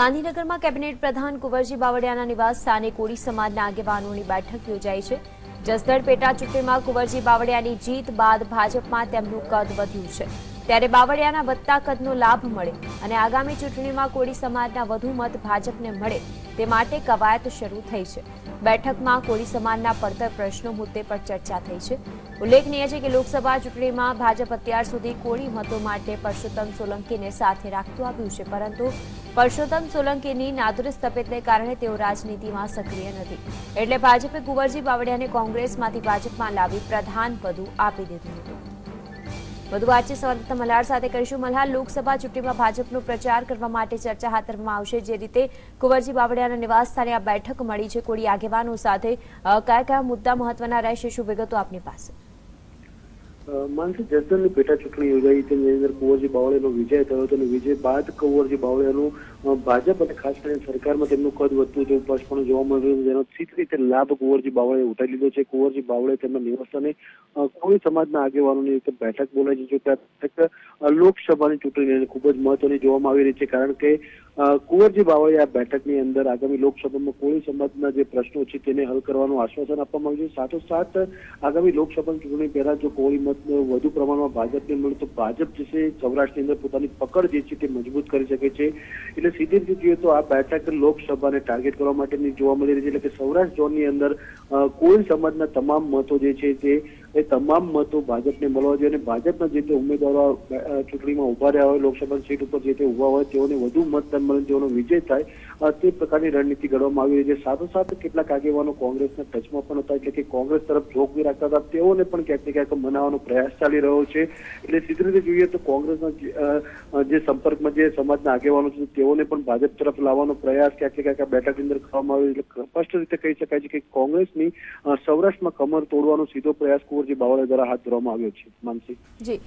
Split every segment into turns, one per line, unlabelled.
ગાંધીનગરમાં કેબિનેટ પ્રધાન કુંવરજી બાવળિયાના નિવાસ સ્થાને કોળી સમાજના આગેવાનોની બેઠક યોજાઈ છે. જસદણ પેટા ચૂંટણીમાં કુંવરજી બાવળિયાની જીત બાદ ભાજપમાં તેમનું કદ વધ્યું છે. ત્યારે બાવળિયાના વધતા કદનો લાભ મળે અને આગામી ચૂંટણીમાં કોળી સમાજના વધુ મત ભાજપને મળે તે માટે કવાયત શરૂ થઈ છે. બેઠકમાં કોળી સમાજના પડતર પ્રશ્નો મુદ્દે પર ચર્ચા થઈ છે. ઉલ્લેખનીય છે કે લોકસભા ચૂંટણીમાં ભાજપ અત્યાર સુધી કોળી મતો માટે પરસોત્તમ સોલંકીને સાથે રાખતું આવ્યું છે, પરંતુ પરસોત્તમ સોલંકીની નાદુરસ્ત તબિયતને કારણે તેઓ રાજનીતિમાં સક્રિય નથી. એટલે ભાજપે કુંવરજી બાવળિયાને કોંગ્રેસમાંથી ભાજપમાં લાવી પ્રધાન પદું આપી દીધું હતું. વધુ વાતચીત સંવાદદાતા મલ્હાર સાથે કરીશું. મલ્હાર, લોકસભા ચૂંટણીમાં ભાજપનો પ્રચાર કરવા માટે ચર્ચા હાથ ધરવામાં આવશે. જે રીતે કુંવરજી બાવળિયાના નિવાસ સ્થાને આ બેઠક મળી છે. કોળી આગેવાનો સાથે કયા કયા મુદ્દા મહત્વના રહેશે, શું વિગતો આપની પાસે?
માનસી જસદણની પેટા ચૂંટણી યોજાઈ તેની અંદર કુંવરજી બાવળિયાનો વિજય થયો હતો અને વિજય બાદ કુંવરજી બાવળિયાનું ભાજપ અને ખાસ કરીને સરકારમાં તેમનું કદ વધતું તેવું સ્પષ્ટપણે જોવા મળ્યું જેનો સીધી રીતે લાભ કુંવરજી બાવળિયાએ ઉઠાવી લીધો છે. કુંવરજી બાવળે તેમના નિવાસસ્થાને કોળી સમાજના આગેવાનોની એક બેઠક બોલાવી છે. કે બેઠક લોકસભાની ચૂંટણીને ખૂબ જ મહત્વની જોવામાં આવી રહી છે. કારણ કે કુંવરજી બાવળે આ બેઠકની અંદર આગામી લોકસભામાં કોળી સમાજના જે પ્રશ્નો છે તેને હલ કરવાનું આશ્વાસન આપવામાં આવ્યું છે. સાથોસાથ, આગામી લોકસભાની ચૂંટણી પહેલા જો કોળી મત વધુ પ્રમાણમાં ભાજપને મળે તો ભાજપ જે છે સૌરાષ્ટ્રની અંદર પોતાની પકડ જે છે તે મજબૂત કરી શકે છે. એટલે સીધી રીતે જોઈએ તો આ બેઠક લોકસભાને ટાર્ગેટ કરવા માટેની જોવા મળી રહી છે. એટલે કે સૌરાષ્ટ્ર ઝોનની અંદર કોઈ સમાજના તમામ મતો જે છે તે, એ તમામ મતો ભાજપને મળવા જોઈએ. અને ભાજપના જે તે ઉમેદવારો ચૂંટણીમાં ઊભા રહ્યા હોય, લોકસભાની સીટ ઉપર જે તે ઊભા હોય, તેઓને વધુ મતદાન મળે તેઓનો વિજય થાય. તે પ્રકારની રણનીતિ ઘડવામાં આવી રહી છે. સાથોસાથ કેટલાક આગેવાનો કોંગ્રેસના ટચમાં પણ હતા એટલે કે કોંગ્રેસ તરફ જોગવી રાખતા હતા. તેઓને પણ ક્યાંક ને ક્યાંક મનાવવાનો પ્રયાસ ચાલી રહ્યો છે. એટલે સીધી રીતે જોઈએ તો કોંગ્રેસના જે, સંપર્કમાં જે સમાજના આગેવાનો છે તેઓને પણ ભાજપ તરફ લાવવાનો પ્રયાસ ક્યાંક ક્યાંક આ બેઠકની અંદર કરવામાં આવ્યો એટલે સ્પષ્ટ રીતે કહી શકાય છે કે કોંગ્રેસની સૌરાષ્ટ્રમાં કમર તોડવાનો સીધો પ્રયાસ કુંવરજી બાવળા દ્વારા હાથ ધરવામાં આવ્યો છે. માનસી.
જી.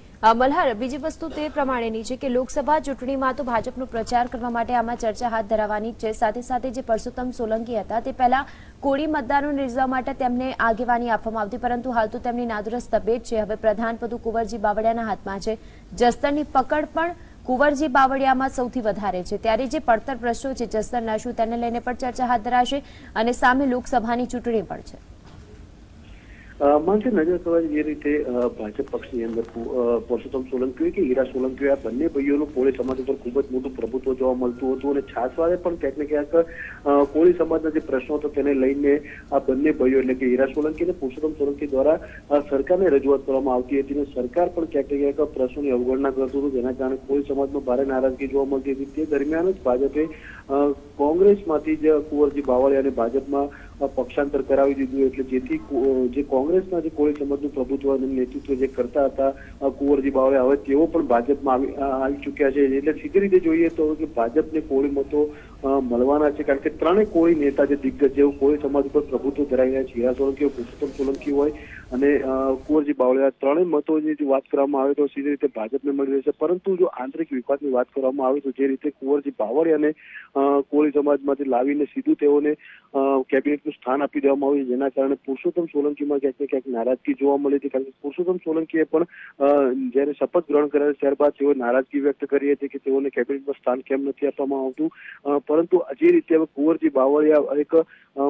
મલ્હાર બીજી વસ્તુ તે પ્રમાણેની છે કે લોકસભા ચૂંટણીમાં તો ભાજપનો પ્રચાર કરવા માટે આમાં ચર્ચા હાથ ધરાવવાની છે. સાથે સાથે જે પરસોત્તમ સોલંકી હતા, તે પહેલા કોળી મતદારોને રીઝવવા માટે તેમને આગેવાની આપવામાં આવતી, પરંતુ હાલ તો તેમની નાદુરસ્ત તબિયત છે. હવે પ્રધાન પદુ કુંવરજી બાવળિયાના હાથમાં છે. જસ્તરની પકડ પણ કુંવરજી બાવળિયામાં સૌથી વધારે છે. ત્યારે જે પડતર પ્રશ્નો છે જસ્તરના શું તેને લઈને પણ ચર્ચા હાથ ધરાશે? અને સામે લોકસભાની ચૂંટણી પણ છે.
માનસી નજર કરવાની જે રીતે ભાજપ પક્ષની અંદર પુ- અ, પરસોત્તમ સોલંકી કે હીરા સોલંકી આ બંને ભાઈઓનું કોળી સમાજ ઉપર ખૂબ જ મોટું પ્રભુત્વ જોવા મળતું હતું અને છાસવારે પણ ક્યાંક ને ક્યાંક કોળી સમાજના જે પ્રશ્નો હતો તેને લઈને આ બંને ભાઈઓ એટલે કે હીરા સોલંકી અને પુરુષોત્તમ સોલંકી દ્વારા સરકારને રજૂઆત કરવામાં આવતી હતી અને સરકાર પણ ક્યાંક ને ક્યાંક પ્રશ્નોની અવગણના કરતું હતું જેના કારણે કોળી સમાજમાં ભારે નારાજગી જોવા મળતી હતી. તે દરમિયાન જ ભાજપે કોંગ્રેસ કોંગ્રેસમાંથી જ કુંવરજી બાવળિયાને ભાજપમાં પક્ષાંતર કરાવી દીધું એટલે જેથી જે કોંગ્રેસના જે કોળી સમાજનું પ્રભુત્વ અને નેતૃત્વ જે કરતા હતા કુંવરજી બાવળે, હવે તેઓ પણ ભાજપમાં આવી ચૂક્યા છે. એટલે સીધી રીતે જોઈએ તો કે ભાજપને કોળી મતો મળવાના છે. કારણ કે ત્રણેય કોળી નેતા જે દિગ્ગજ જેઓ કોળી સમાજ ઉપર પ્રભુત્વ ધરાવી રહ્યા છે. હીરા સોલંકી પુરુષોત્તમ સોલંકી હોય અને કુંવરજી બાવળિયા ત્રણેય મતોની જે વાત કરવામાં આવે તો સીધી રીતે ભાજપને મળી રહેશે પરંતુ જો આંતરિક વિવાદની વાત કરવામાં આવે તો જે રીતે કુંવરજી બાવળિયાને કોળી સમાજમાંથી લાવીને સીધું તેઓને કેબિનેટનું સ્થાન આપી દેવામાં આવ્યું જેના કારણે પુરુષોત્તમ સોલંકીમાં ક્યાંક ક્યાંક નારાજગી જોવા મળી હતી. કારણ કે પુરુષોત્તમ સોલંકીએ પણ જ્યારે શપથ ગ્રહણ કર્યા, ત્યારબાદ તેઓ નારાજગી વ્યક્ત કરી હતી કે તેઓને કેબિનેટમાં સ્થાન કેમ નથી આપવામાં આવતું. પરંતુ જે રીતે હવે કુંવરજી બાવળિયા એક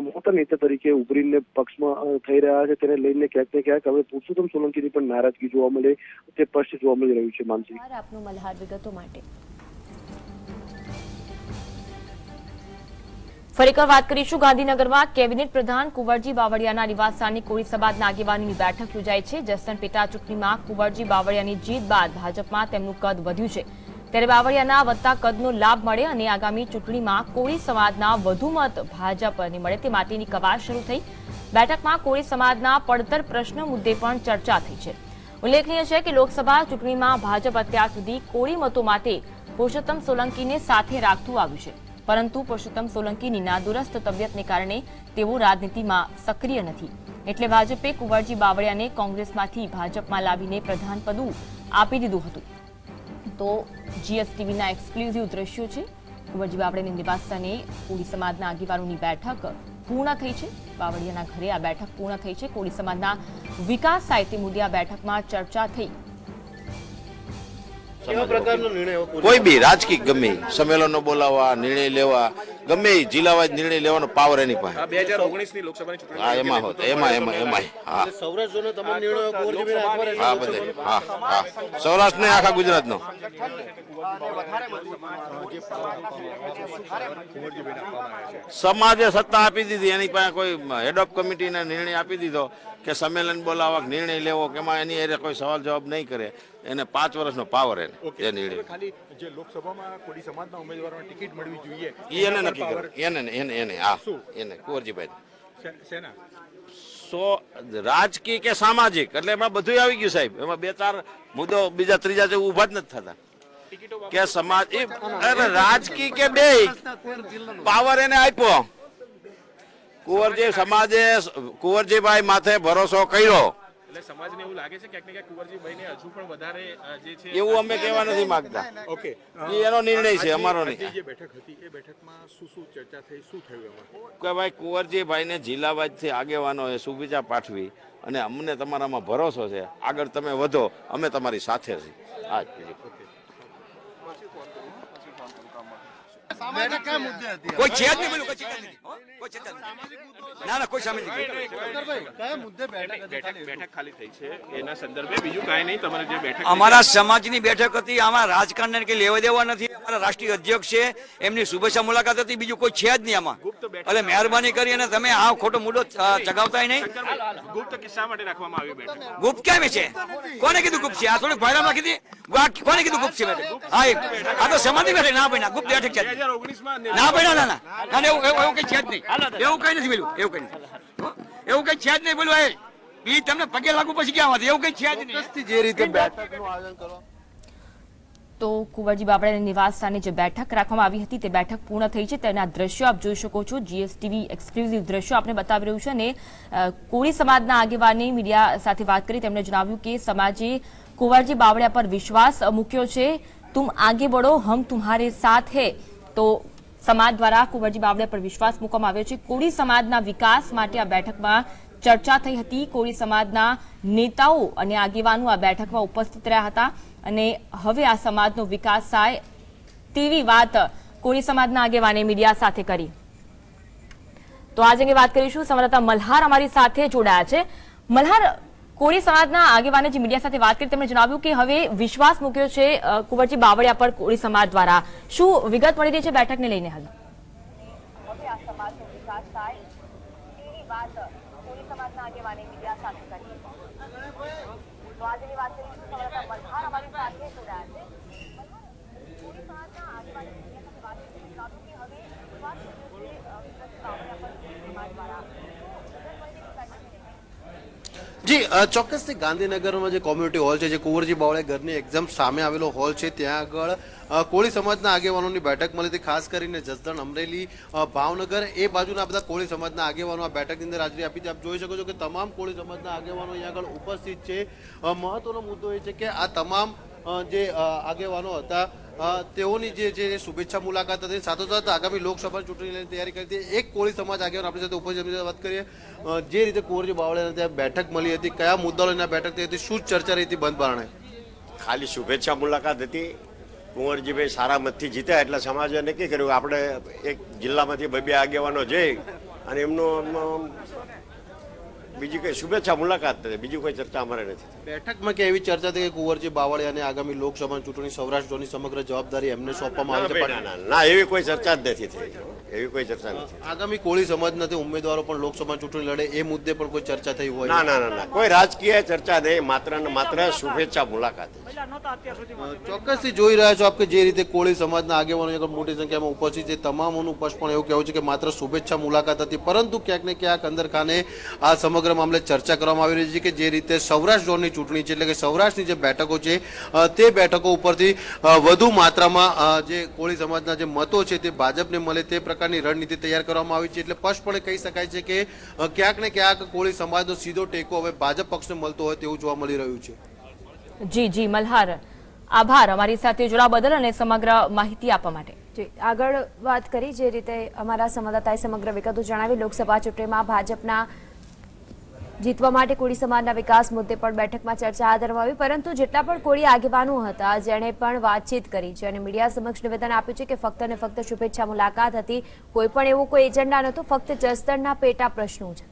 મોટા નેતા તરીકે ઉભરીને પક્ષમાં થઈ રહ્યા છે, તેને લઈને ક્યાંક ને ક્યાંક હવે પુરુષોત્તમ સોલંકીની પણ નારાજગી જોવા મળે, તે સ્પષ્ટ જોવા મળી રહ્યું છે, માનસી.
આપનું મલ્હાર વિગતો માટે. ફરી વાત કરીશું ગાંધીનગરમાં. કેબિનેટ પ્રધાન કુંવરજી બાવળિયાના નિવાસસ્થાને કોળી સમાજના આગેવાનોની બેઠક યોજાઈ છે. જસદણ પેટા ચૂંટણીમાં કુંવરજી બાવળિયાની જીત બાદ ભાજપમાં તેમનું કદ વધ્યું છે. ત્યારે બાવળિયાના વધતા કદનો લાભ મળે અને આગામી ચૂંટણીમાં કોળી સમાજના વધુ મત ભાજપને મળે તે માટેની કવાયત શરૂ થઈ. બેઠકમાં કોળી સમાજના પડતર પ્રશ્ન મુદ્દે પણ ચર્ચા થઈ છે. ઉલ્લેખનીય છે કે લોકસભા ચૂંટણીમાં ભાજપ અત્યાર સુધી કોળી મતો માટે પુરુષોત્તમ સોલંકીને સાથે રાખતું આવ્યું છે. પરંતુ પુરુષોત્તમ સોલંકીની નાદુરસ્ત તબિયતને કારણે તેઓ રાજનીતિમાં સક્રિય નથી. એટલે ભાજપે કુંવરજી બાવળિયાને કોંગ્રેસમાંથી ભાજપમાં લાવીને પ્રધાન પદું આપી દીધું હતું. તો જીએસટીવીના એક્સક્લુઝિવ દ્રશ્યો છે. કુંવરજી બાવળિયાની નિવાસસ્થાને કોળી સમાજના આગેવાનોની બેઠક પૂર્ણ થઈ છે. બાવળિયાના ઘરે આ બેઠક પૂર્ણ થઈ છે. કોળી સમાજના વિકાસ થાય તે મુદ્દે આ બેઠકમાં ચર્ચા થઈ.
કોઈ બી રાજકીય ગમે સંમેલનો બોલાવવા નિર્ણય લેવા ગમે એ જિલ્લાવાઇઝ નિર્ણય લેવાનો પાવર એની પાસે.
બે હજાર ઓગણીસની લોકસભાની ચૂંટણી
હા એમાં હોત એમાં એમાં એમાં
તમામ નિર્ણયો.
હા બધે. હા હા. સૌરાષ્ટ્ર ને આખા ગુજરાતનો. સમાજે સત્તા આપી દીધી. એની પાસે કોઈ હેડ ઓફ કમિટીને નિર્ણય આપી દીધો કે સંમેલન બોલાવવા નિર્ણય લેવો કે એમાં એની એરે કોઈ સવાલ જવાબ નહીં કરે. એને પાંચ વર્ષનો પાવર એને એ નિર્ણય.
ખાલી જે લોકસભામાં કોળી સમાજના ઉમેદવારોને ટિકિટ મળવી જોઈએ
એને નક્કી કરે. એને એને એને હા એને કુંવરજીભાઈ.
સેના?
સો રાજકીય કે સામાજિક? એટલે એમાં બધું આવી ગયું સાહેબ. એમાં બે ચાર મુદ્દો બીજા ત્રીજા જે ઊભા જ નથી થતા. કે સમાજ એ અરે રાજકીય કે બે? પાવર એને આપ્યો. કુંવરજી સમાજે કુંવરજીભાઈ માથે ભરોસો કર્યો.
એટલે સમાજને એવું લાગે છે ક્યાંક ને ક્યાંક કુંવરજીભાઈને હજુ પણ વધારે જે છે
એવું અમે કહેવા નથી માંગતા.
ઓકે.
એ એનો નિર્ણય છે અમારો નહીં.
જે બેઠક હતી એ બેઠકમાં શું શું ચર્ચા થઈ શું થયું એમાં?
કે ભાઈ કુંવરજીભાઈને જિલ્લાવાજથી આગેવાનોએ શુભેચ્છા પાઠવી અને અમને તમારામાં ભરોસો છે. આગળ તમે વધો અમે તમારી સાથે છીએ. આ જ. બીજું.
કોઈ છે જ નહીં બોલું કોઈ ચિંતા નથી. હો? કોઈ ચિંતા નથી. ના ના કોઈ સામાજિક
કયા મુદ્દે બેઠક હતી?
બેઠક બેઠક ખાલી થઈ છે. એના સંદર્ભે બીજું કાંઈ નહીં. તમારે જે બેઠક
અમારા સમાજની બેઠક હતી. આમાં રાજકારણને કઈ લેવા દેવા નથી. અમારા રાષ્ટ્રીય અધ્યક્ષ છે. એમની શુભેચ્છા મુલાકાત હતી. બીજું કોઈ છે જ નહીં આમાં. એટલે મહેરબાની કરી અને તમે આ ખોટો મુદ્દો ચગાવતા ચગાવતાય નહીં.
ગુપ્ત કિસ્સા માટે રાખવામાં આવી બેઠક?
ગુપ્ત કેમ છે? કોને કીધું ગુપ્ત છે? આ થોડીક ભાઈરામ રાખી હતી કોને કીધું ગુપ્ત છે બેઠક હા આ તો સમાજની બેઠક ના ભાઈ ગુપ્ત બેઠક છે જ
બે
નહીં.
હજાર ઓગણીસમાં
ના ભાઈ ના ના ના. ના, ના, એવું એવું એવું કઈ છે જ નહીં. એવું કઈ નથી બોલ્યું. એવું કઈ એવું કઈ છે જ નહીં બોલ્યું એ બી તમને પગે લાગુ પછી ક્યાં વાત એવું કઈ છે જ નહીં.
જે રીતે બેઠકનું આયોજન કરવા
તો કુંવરજી બાવળાના નિવાસ સ્થાને જે બેઠક રાખવામાં આવી હતી તે બેઠક પૂર્ણ થઈ છે. તેના દ્રશ્યો આપ જોઈ શકો છો. જીએસટીવી એક્સક્લુઝિવ દ્રશ્યો આપણે બતાવી રહ્યું છે અને કોળી સમાજના આગેવાને મીડિયા સાથે વાત કરી તેમણે જણાવ્યું કે સમાજે કુંવરજી બાવળિયા પર વિશ્વાસ મૂક્યો છે. તુમ આગે બળો હમ તુમ્હારે સાથ હે. તો સમાજ દ્વારા કુંવરજી બાવળિયા પર વિશ્વાસ મૂકવામાં આવ્યો છે. કોળી સમાજના વિકાસ માટે આ બેઠકમાં ચર્ચા થઈ હતી. કોળી સમાજના નેતાઓ અને આગેવાનો આ બેઠકમાં ઉપસ્થિત રહ્યા હતા અને હવે આ સમાજનો વિકાસ થાય તેવી વાત કોળી સમાજના આગેવાને મીડિયા સાથે કરી. તો આજ અંગે વાત કરીશું. સંવાદદાતા મલ્હાર અમારી સાથે જોડાયા છે. મલ્હાર કોળી સમાજના આગેવાને જે મીડિયા સાથે વાત કરી, તેમણે જણાવ્યું કે હવે વિશ્વાસ મૂક્યો છે કુંવરજી બાવળિયા પર કોળી સમાજ દ્વારા. શું વિગત મળી રહી છે બેઠકને લઈને હાલ કરી કરી દ્વારા.
જી ચોક્કસથી ગાંધીનગરમાં જે કોમ્યુનિટી હોલ છે, જે કુંવરજી બાવળે ઘરની એક્ઝામ સામે આવેલો હોલ છે, ત્યાં આગળ કોળી સમાજના આગેવાનોની બેઠક મળી હતી, ખાસ કરીને જસદણ, અમરેલી ભાવનગર, એ બાજુના બધા કોળી સમાજના આગેવાનો આ બેઠકની અંદર હાજરી આપી હતી આપ જોઈ શકો છો કે તમામ કોળી સમાજના આગેવાનો અહીંયા આગળ ઉપસ્થિત છે. મહત્વનો મુદ્દો એ છે કે આ તમામ જે આગેવાનો હતા તેઓની જે જે શુભેચ્છા મુલાકાત હતી, સાથોસાથ આગામી લોકસભા ચૂંટણીની તૈયારી કરી હતી, એક કોળી સમાજ આગેવાન આપણી સાથે ઉપસ્થિત વાત કરીએ જે રીતે કુંવરજી બાવળિયાને ત્યાં બેઠક મળી હતી, કયા મુદ્દાઓ લઈને બેઠક થઈ હતી, શું ચર્ચા રહી હતી બંધ બારણે?
ખાલી શુભેચ્છા મુલાકાત હતી. કુંવરજીભાઈ સારા મતથી જીત્યા એટલે સમાજે નક્કી કર્યું આપણે એક જિલ્લામાંથી બે આગેવાનો જઈ અને એમનો બીજી કઈ શુભેચ્છા મુલાકાત નથી. બીજી કોઈ ચર્ચા અમારે નથી.
બેઠકમાં કે એવી ચર્ચા થઈ કે કુંવરજી બાવળિયાને આગામી લોકસભા ચૂંટણી સૌરાષ્ટ્રની સમગ્ર જવાબદારી એમને સોંપવામાં આવી છે
ના, એવી કોઈ ચર્ચા જ નથી થઈ. એવી કોઈ ચર્ચા નથી
આગામી કોળી સમાજના ઉમેદવારો પણ લોકસભા ચૂંટણી લડે એ મુદ્દે પણ કોઈ ચર્ચા થઈ હોય?
ના ના ના કોઈ રાજકીય ચર્ચા નહીં માત્ર ને માત્ર શુભેચ્છા મુલાકાત
ચોક્કસથી જોઈ રહ્યા છો આપ કે જે રીતે કોળી સમાજના આગેવાનો મોટી સંખ્યામાં ઉપસ્થિત છે. તમામોનું સ્પષ્ટ પણ એવું કહેવું છે કે માત્ર શુભેચ્છા મુલાકાત હતી પરંતુ ક્યાંક ને ક્યાંક અંદર ખાને આ સમગ્ર મામલે ચર્ચા કરવામાં આવી રહી છે કે જે રીતે સૌરાષ્ટ્ર ઝોનની ચૂંટણી છે એટલે કે સૌરાષ્ટ્રની જે બેઠકો છે તે બેઠકો ઉપરથી વધુ માત્રામાં જે કોળી સમાજના જે મતો છે તે ભાજપને મળે તે પ્રકારની રણનીતિ તૈયાર કરવામાં આવી છે. એટલે સ્પષ્ટપણે કહી શકાય છે કે ક્યાંક ને ક્યાંક કોળી સમાજનો સીધો ટેકો હવે ભાજપ પક્ષને મળતો હોય તેવું જોવા મળી રહ્યું છે.
જી જી મલ્હાર. આભાર અમારી સાથે જોડાવા બદલ અને સમગ્ર માહિતી આપવા માટે.
જી આગળ વાત કરી જે રીતે અમારા સંવાદદાતાએ સમગ્ર વિગતો જણાવી. લોકસભા ચૂંટણીમાં ભાજપના જીતવા માટે કોળી સમાજના વિકાસ મુદ્દે પણ બેઠકમાં ચર્ચા હાથ ધરવામાં આવી, પરંતુ જેટલા પણ કોળી આગેવાનો હતા, જેણે પણ વાતચીત કરી છે અને મીડિયા સમક્ષ નિવેદન આપ્યું છે કે ફક્ત અને ફક્ત શુભેચ્છા મુલાકાત હતી. કોઈ પણ એવો કોઈ એજન્ડા નહોતો, ફક્ત જસદણના પેટા પ્રશ્નો છે